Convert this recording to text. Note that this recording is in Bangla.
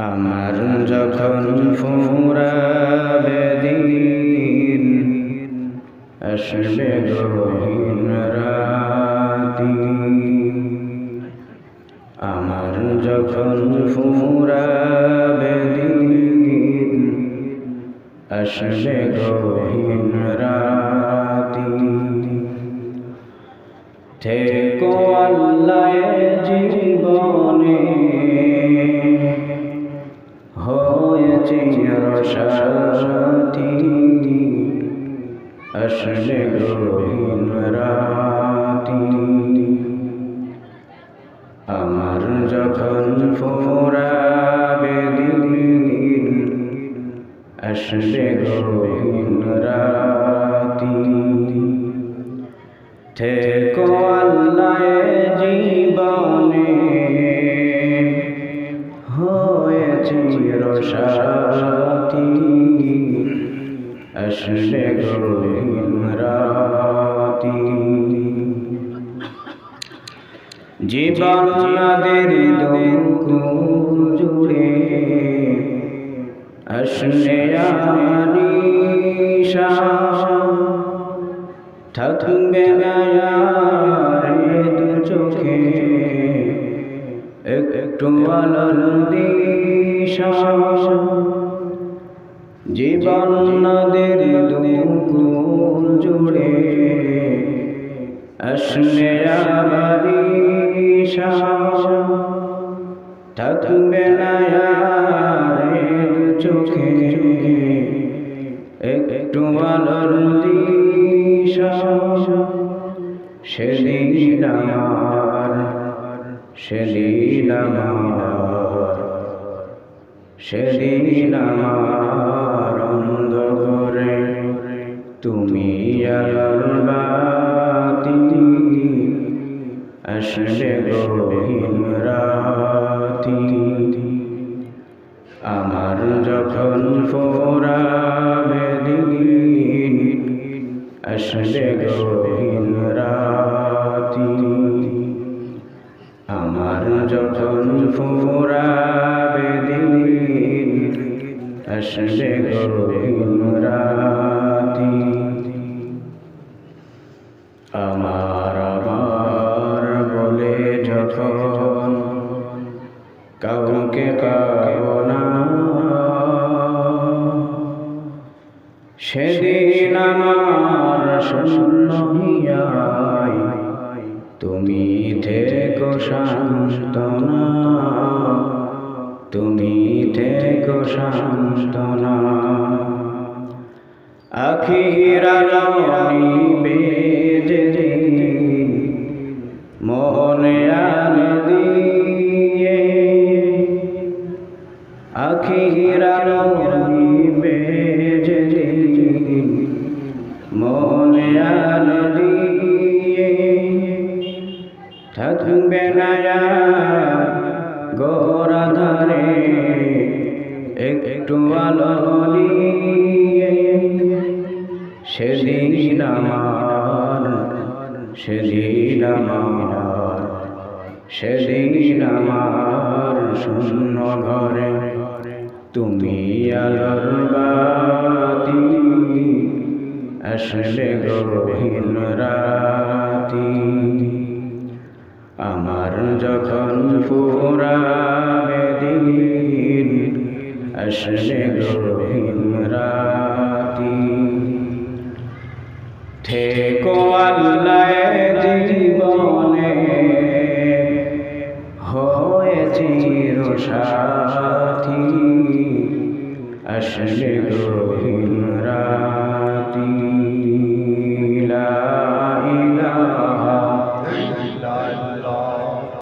আমার যখন ফুরাবে দিন রাতি। আমার যখন ফুরাবে দিন গহীন রাতি। থেকো আল্লাহ জীবনে। হয়েছে সাথী আসলে গহীন রাতি। আমার যখন ফোরাবে দিন আসলে গহীন রাতি। থেকো রসাতি আসলে রাতি। জীবন নদের দুঃখ জুড়ে আসলে আনিশা থাকবে রে দু চোখে, একটু আলোর দিশা জীবন নদের দুকুল জুড়ে আসলে আবারিশা থাকবে দু চোখে একটু আলোর দিশা সেদিন আমার সেদিন আমার। সেদিন আমার অন্ধকারে তুমি আলোর বাতি আসলে গহীন রাতি। আমার যখন ফোরাবে দিন আসলে গহীন রাতি। আমার যখন ফোরাবে দিন আসলে গহীন রাতি আমার আমার বলে যখন কাউকে পাবো না, সেদিন আমার শূন্য হিয়াই তুমি থেকো শান্তনা। তুমি থেকো শান্তনা। আখিরা বেজে গোরা ধারে একটু আলো নিয়ে সেদিন আমার সেদিন আমার সেদিন আমার শূন্য ঘরে। তুমি আলোর বাতি আসলে গহীন রাতি। আমার যখন ফুরাবে আসলে গহীন